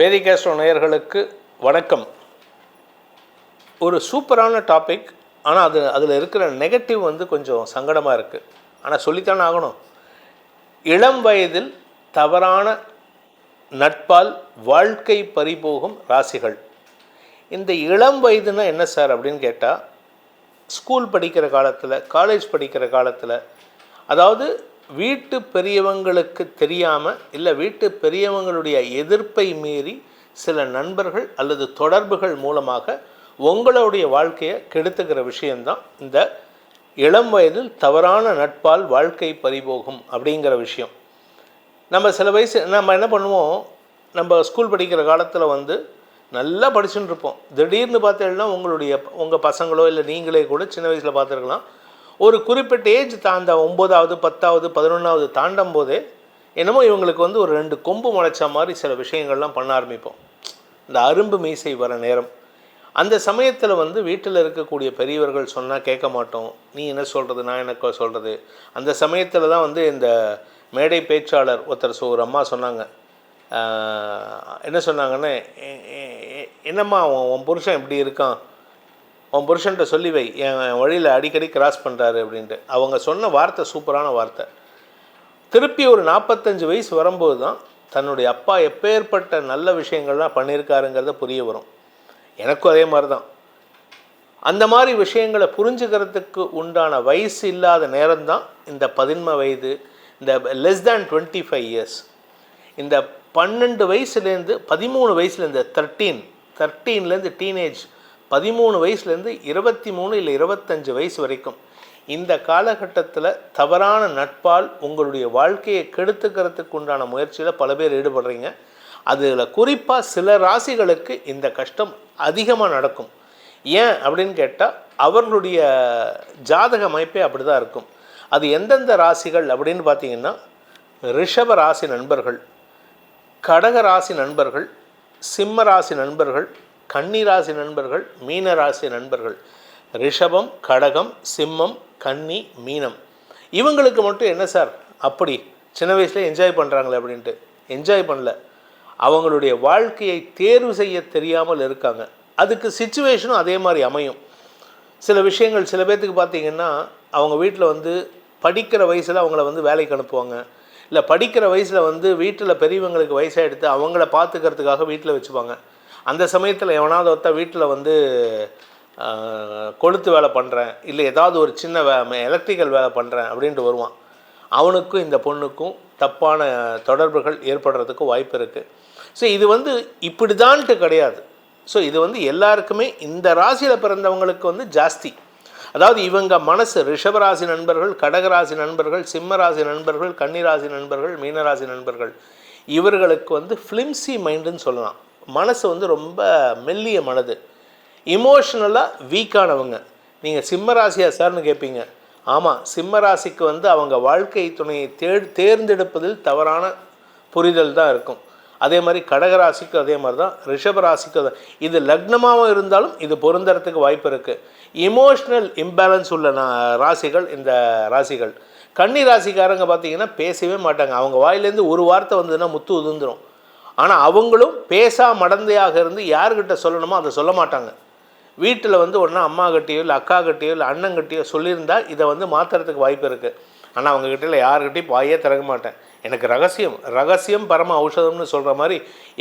வேதிகேஸ்வர நேயர்களுக்கு வணக்கம். ஒரு சூப்பரான டாபிக் ஆனால் அது அதில் இருக்கிற நெகட்டிவ் வந்து கொஞ்சம் சங்கடமாக இருக்குது ஆனால் சொல்லித்தானே ஆகணும். இளம் வயதில் தவறான நட்பால் வாழ்க்கை பறிபோகும் ராசிகள். இந்த இளம் வயதுனா என்ன சார் அப்படின்னு கேட்டால் ஸ்கூல் படிக்கிற காலத்தில் காலேஜ் படிக்கிற காலத்தில் அதாவது வீட்டு பெரியவங்களுக்கு தெரியாமல் இல்லை வீட்டு பெரியவங்களுடைய எதிர்ப்பை மீறி சில நண்பர்கள் அல்லது தொடர்புகள் மூலமாக உங்களுடைய வாழ்க்கையை கெடுத்துக்கிற விஷயந்தான் இந்த இளம் வயதில் தவறான நட்பால் வாழ்க்கை பறிபோகும் அப்படிங்கிற விஷயம். நம்ம சில வயசு நம்ம என்ன பண்ணுவோம்? நம்ம ஸ்கூல் படிக்கிற காலத்தில் வந்து நல்லா படிச்சுட்டு இருப்போம். திடீர்னு பார்த்தீங்கன்னா உங்களுடைய உங்கள் பசங்களோ இல்லை நீங்களே கூட சின்ன வயசில் பார்த்துருக்கலாம். ஒரு குறிப்பிட்ட ஏஜ் தாண்ட ஒம்போதாவது பத்தாவது பதினொன்றாவது தாண்டும் போது என்னமோ இவங்களுக்கு வந்து ஒரு ரெண்டு கொம்பு முளைச்ச மாதிரி சில விஷயங்கள்லாம் பண்ண ஆரம்பிப்போம். இந்த அரும்பு மீசை வர நேரம். அந்த சமயத்தில் வந்து வீட்டில் இருக்கக்கூடிய பெரியவர்கள் சொன்னால் கேட்க மாட்டோம். நீ என்ன சொல்கிறது நான் என்ன சொல்கிறது அந்த சமயத்தில் தான் வந்து இந்த மேடை பேச்சாளர் ஒருத்தர் சோ ஒரு அம்மா சொன்னாங்க. என்ன சொன்னாங்கன்னா என்னம்மா உன் உன் புருஷன் இப்படி இருக்கான். உன் புருஷன்ட்ட சொல்லி வை. என் வழியில் அடிக்கடி கிராஸ் பண்ணுறாரு அப்படின்ட்டு. அவங்க சொன்ன வார்த்தை சூப்பரான வார்த்தை. திருப்பி ஒரு நாற்பத்தஞ்சு வயசு வரும்போது தான் தன்னுடைய அப்பா எப்பேற்பட்ட நல்ல விஷயங்கள்லாம் பண்ணியிருக்காருங்கிறத புரிய வரும். எனக்கும் அதே மாதிரி தான் அந்த மாதிரி விஷயங்களை புரிஞ்சுக்கிறதுக்கு உண்டான வயசு இல்லாத நேரம்தான் இந்த பதின்ம வயது இந்த less than twenty five years இந்த பன்னெண்டு வயசுலேருந்து பதிமூணு வயசுலேருந்து தேர்ட்டீன் தேர்ட்டீன்லேருந்து டீனேஜ் பதிமூணு வயசுலேருந்து இருபத்தி மூணு இல்லை இருபத்தஞ்சு வயசு வரைக்கும். இந்த காலகட்டத்தில் தவறான நட்பால் உங்களுடைய வாழ்க்கையை கெடுத்துக்கிறதுக்கு உண்டான முயற்சியில் பல பேர் ஈடுபடுறீங்க. அதில் குறிப்பாக சில ராசிகளுக்கு இந்த கஷ்டம் அதிகமாக நடக்கும். ஏன் அப்படின்னு கேட்டால் அவர்களுடைய ஜாதக அமைப்பே அப்படி தான் இருக்கும். அது எந்தெந்த ராசிகள் அப்படின்னு பார்த்தீங்கன்னா ரிஷப ராசி நண்பர்கள் கடக ராசி நண்பர்கள் சிம்ம ராசி நண்பர்கள் கன்னி ராசி நண்பர்கள் மீன ராசி நண்பர்கள். ரிஷபம் கடகம் சிம்மம் கன்னி மீனம். இவங்களுக்கு மட்டும் என்ன சார்? அப்படி. சின்ன வயசில் என்ஜாய் பண்ணுறாங்களே அப்படின்ட்டு. என்ஜாய் பண்ணல. அவங்களுடைய வாழ்க்கையை தேர்வு செய்ய தெரியாமல் இருக்காங்க. அதுக்கு சுச்சுவேஷனும் அதே மாதிரி அமையும். சில விஷயங்கள் சில பேர்த்துக்கு பார்த்தீங்கன்னா அவங்க வீட்டில் வந்து படிக்கிற வயசில் அவங்கள வந்து வேலைக்கு அனுப்புவாங்க. இல்லை படிக்கிற வயசில் வந்து வீட்டில் பெரியவங்களுக்கு வயசாக எடுத்து அவங்கள பார்த்துக்கிறதுக்காக வீட்டில் வச்சுப்பாங்க. அந்த சமயத்தில் எவனாவது ஒருத்த வீட்டில் வந்து கொளுத்து வேலை பண்ணுறேன் இல்லை ஏதாவது ஒரு சின்ன வே எலக்ட்ரிக்கல் வேலை பண்ணுறேன் அப்படின்ட்டு வருவான். அவனுக்கும் இந்த பொண்ணுக்கும் தப்பான தொடர்புகள் ஏற்படுறதுக்கு வாய்ப்பு இருக்குது ஸோ இது வந்து இப்படிதான்ட்டு கிடையாது. ஸோ இது வந்து எல்லாருக்குமே இந்த ராசியில் பிறந்தவங்களுக்கு வந்து ஜாஸ்தி. அதாவது இவங்க மனசு ரிஷபராசி நண்பர்கள் கடகராசி நண்பர்கள் சிம்மராசி நண்பர்கள் கன்னிராசி நண்பர்கள் மீனராசி நண்பர்கள் இவர்களுக்கு வந்து ஃப்ளிம்சி மைண்டுன்னு சொல்லலாம். மனசு வந்து ரொம்ப மெல்லிய மனது. இமோஷ்னலாக வீக்கானவங்க நீங்கள் சிம்ம ராசியா சார்னு கேட்பீங்க ஆமாம் சிம்ம ராசிக்கு வந்து அவங்க வாழ்க்கை துணையை தே தேர்ந்தெடுப்பதில் தவறான புரிதல் தான் இருக்கும். அதே மாதிரி கடகராசிக்கும் அதே மாதிரி தான் ரிஷபராசிக்கும் தான் இது லக்னமாகவும் இருந்தாலும் இது பொருந்தறதுக்கு வாய்ப்பு இருக்குது இமோஷ்னல் இம்பேலன்ஸ் உள்ள நா- ராசிகள் இந்த ராசிகள். கன்னி ராசிக்காரங்க பார்த்தீங்கன்னா பேசவே மாட்டாங்க. அவங்க வாயிலேருந்து ஒரு வார்த்தை வந்ததுன்னா முத்து உதிர்ந்துடும் ஆனால் அவங்களும் பேசா மடந்தையாக இருந்து யார்கிட்ட சொல்லணுமோ அதை சொல்ல மாட்டாங்க. வீட்டில் வந்து ஒன்றா அம்மா கட்டியோ இல்லை அக்கா கட்டியோ இல்லை அண்ணன் கிட்டேயோ சொல்லியிருந்தால் இதை வந்து மாற்றுறதுக்கு வாய்ப்பு இருக்குது ஆனால் அவங்க கிட்ட இல்லை யார்கிட்டையும் வாயே திறக்க மாட்டேன். எனக்கு ரகசியம் ரகசியம் பரம ஔஷதம்னு சொல்கிற மாதிரி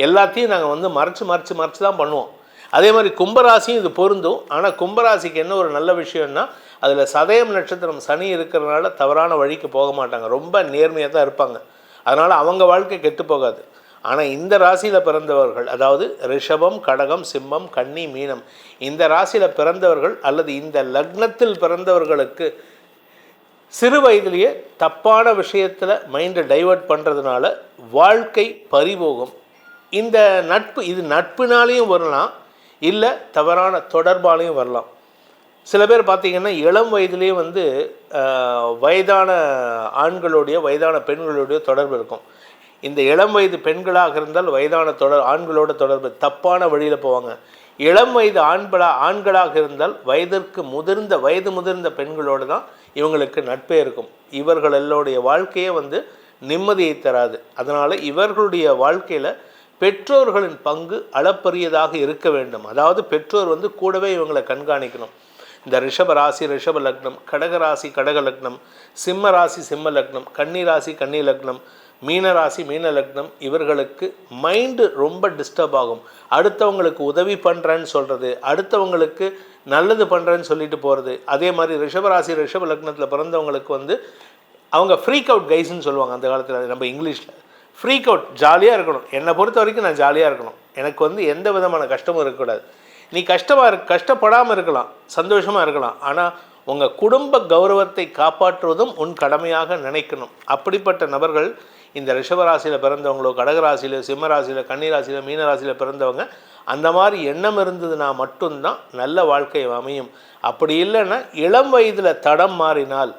எல்லாத்தையும் நாங்கள் வந்து மறைச்சு மறைச்சு மறைச்சு தான் பண்ணுவோம். அதே மாதிரி கும்பராசியும் இது பொருந்தும். ஆனால் கும்பராசிக்கு என்ன ஒரு நல்ல விஷயம்னா அதில் சதயம் நட்சத்திரம் சனி இருக்கிறதுனால தவறான வழிக்கு போக மாட்டாங்க. ரொம்ப நேர்மையாக தான் இருப்பாங்க. அதனால் அவங்க வாழ்க்கை கெட்டு போகாது. ஆனால் இந்த ராசியில் பிறந்தவர்கள் அதாவது ரிஷபம் கடகம் சிம்மம் கன்னி மீனம் இந்த ராசியில் பிறந்தவர்கள் அல்லது இந்த லக்னத்தில் பிறந்தவர்களுக்கு சிறு வயதிலேயே தப்பான விஷயத்தில் மைண்டை டைவர்ட் பண்ணுறதுனால வாழ்க்கை பறிபோகும். இந்த நட்பு இது நட்பினாலேயும் வரலாம் இல்லை தவறான தொடர்பாலையும் வரலாம். சில பேர் பார்த்திங்கன்னா இளம் வயதிலேயே வந்து வயதான ஆண்களுடைய வயதான பெண்களுடைய தொடர்பு இருக்கும். இந்த இளம் வயது பெண்களாக இருந்தால் வயதான தொடர் ஆண்களோட தொடர்பு தப்பான வழியில் போவாங்க. இளம் வயது ஆண்களா ஆண்களாக இருந்தால் வயதிற்கு முதிர்ந்த வயது முதிர்ந்த பெண்களோடு தான் இவங்களுக்கு நட்பே இருக்கும். இவர்கள் எல்லோருடைய வாழ்க்கையே வந்து நிம்மதியை தராது. அதனால் இவர்களுடைய வாழ்க்கையில் பெற்றோர்களின் பங்கு அளப்பரியதாக இருக்க வேண்டும். அதாவது பெற்றோர் வந்து கூடவே இவங்களை கண்காணிக்கணும். இந்த ரிஷப ராசி ரிஷப லக்னம் கடக ராசி கடக லக்னம் சிம்ம ராசி சிம்ம லக்னம் கன்னி ராசி கன்னி லக்னம் மீனராசி மீன லக்னம் இவர்களுக்கு மைண்டு ரொம்ப டிஸ்டர்ப் ஆகும். அடுத்தவங்களுக்கு உதவி பண்ணுறேன்னு சொல்கிறது அடுத்தவங்களுக்கு நல்லது பண்ணுறேன்னு சொல்லிட்டு போகிறது அதே மாதிரி ரிஷபராசி ரிஷப லக்னத்தில் பிறந்தவங்களுக்கு வந்து அவங்க ஃப்ரீக் அவுட் கைஸ்ன்னு சொல்லுவாங்க அந்த காலத்தில் நம்ம இங்கிலீஷில். ஃப்ரீக் அவுட் ஜாலியாக இருக்கணும். என்னை பொறுத்த வரைக்கும் நான் ஜாலியாக இருக்கணும். எனக்கு வந்து எந்த விதமான கஷ்டமும் இருக்கக்கூடாது. நீ கஷ்டமாக இரு கஷ்டப்படாமல் இருக்கலாம் சந்தோஷமாக இருக்கலாம். ஆனால் உங்கள் குடும்ப கௌரவத்தை காப்பாற்றுவதும் உன் கடமையாக நினைக்கணும். அப்படிப்பட்ட நபர்கள் இந்த ரிஷபராசியில் பிறந்தவங்களோ கடகராசியில் சிம்மராசியில் கன்னிராசியில் மீனராசியில் பிறந்தவங்க அந்த மாதிரி எண்ணம் இருந்ததுன்னா மட்டும்தான் நல்ல வாழ்க்கை அமையும். அப்படி இல்லைன்னா இளம் வயதில் தடம் மாறினால்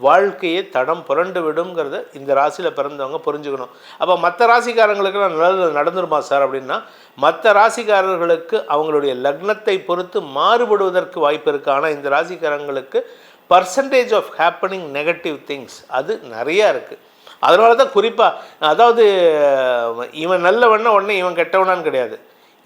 வாழ்க்கையை தடம் புரண்டு விடுங்கிறத இந்த ராசியில் பிறந்தவங்க புரிஞ்சுக்கணும். அப்போ மற்ற ராசிக்காரங்களுக்கெல்லாம் நல்லது நடந்துருமா சார் அப்படின்னா மற்ற ராசிக்காரர்களுக்கு அவங்களுடைய லக்னத்தை பொறுத்து மாறுபடுவதற்கு வாய்ப்பு இருக்குது ஆனால் இந்த ராசிக்காரங்களுக்கு percentage of happening negative things அது நிறையா இருக்குது அதனால தான் குறிப்பாக அதாவது இவன் நல்லவன்னா உடனே இவன் கெட்டவனான்னு கிடையாது.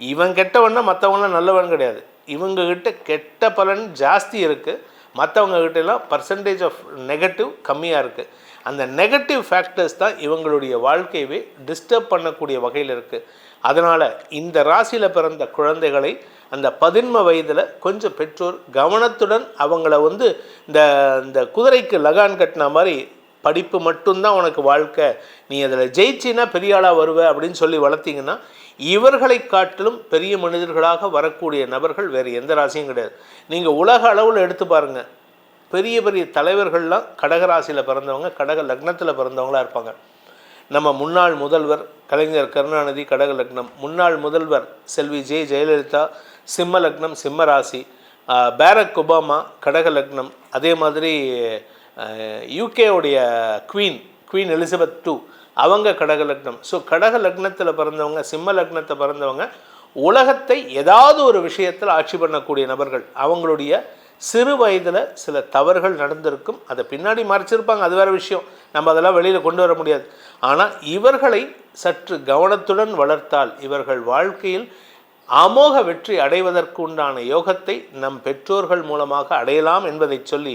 இவன் கெட்டவன்னா மற்றவங்களாம் நல்லவன் கிடையாது. இவங்ககிட்ட கெட்ட பலன் ஜாஸ்தி இருக்குது மற்றவங்ககிட்டலாம் பர்சன்டேஜ் ஆஃப் நெகட்டிவ் கம்மியாக இருக்குது அந்த நெகட்டிவ் ஃபேக்டர்ஸ் தான் இவங்களுடைய வாழ்க்கையவே டிஸ்டர்ப் பண்ணக்கூடிய வகையில் இருக்குது அதனால் இந்த ராசியில் பிறந்த குழந்தைகளை அந்த பதின்ம வயதில் கொஞ்சம் பெற்றோர் கவனத்துடன் அவங்கள வந்து இந்த இந்த குதிரைக்கு லகான் கட்டின மாதிரி படிப்பு மட்டும்தான் உனக்கு வாழ்க்கை. நீ அதில் ஜெயிச்சின்னா பெரிய ஆளாக வருவ அப்படின்னு சொல்லி வளர்த்தீங்கன்னா இவர்களை காட்டிலும் பெரிய மனிதர்களாக வரக்கூடிய நபர்கள் வேறு எந்த ராசியும் கிடையாது. நீங்கள் உலக அளவில் எடுத்து பாருங்கள் பெரிய பெரிய தலைவர்கள்லாம் கடகராசியில் பிறந்தவங்க கடக லக்னத்தில் பிறந்தவங்களாக இருப்பாங்க. நம்ம முன்னாள் முதல்வர் கலைஞர் கருணாநிதி கடக லக்னம் முன்னாள் முதல்வர் செல்வி ஜெ ஜெயலலிதா சிம்ம லக்னம் சிம்ம ராசி பேரக் ஒபாமா கடக லக்னம் அதே மாதிரி யூகேவுடைய குவீன் குவீன் எலிசபெத் டூ அவங்க கடக லக்னம். ஸோ கடக லக்னத்தில் பிறந்தவங்க சிம்ம லக்னத்தை பிறந்தவங்க உலகத்தை ஏதாவது ஒரு விஷயத்தில் ஆட்சி பண்ணக்கூடிய நபர்கள். அவங்களுடைய சிறு வயதில் சில தவறுகள் நடந்திருக்கும். அதை பின்னாடி மறைச்சிருப்பாங்க அது வேறு விஷயம். நம்ம அதெல்லாம் வெளியில் கொண்டு வர முடியாது. ஆனால் இவர்களை சற்று கவனத்துடன் வளர்த்தால் இவர்கள் வாழ்க்கையில் அமோக வெற்றி அடைவதற்கு உண்டான யோகத்தை நம் பெற்றோர்கள் மூலமாக அடையலாம் என்பதை சொல்லி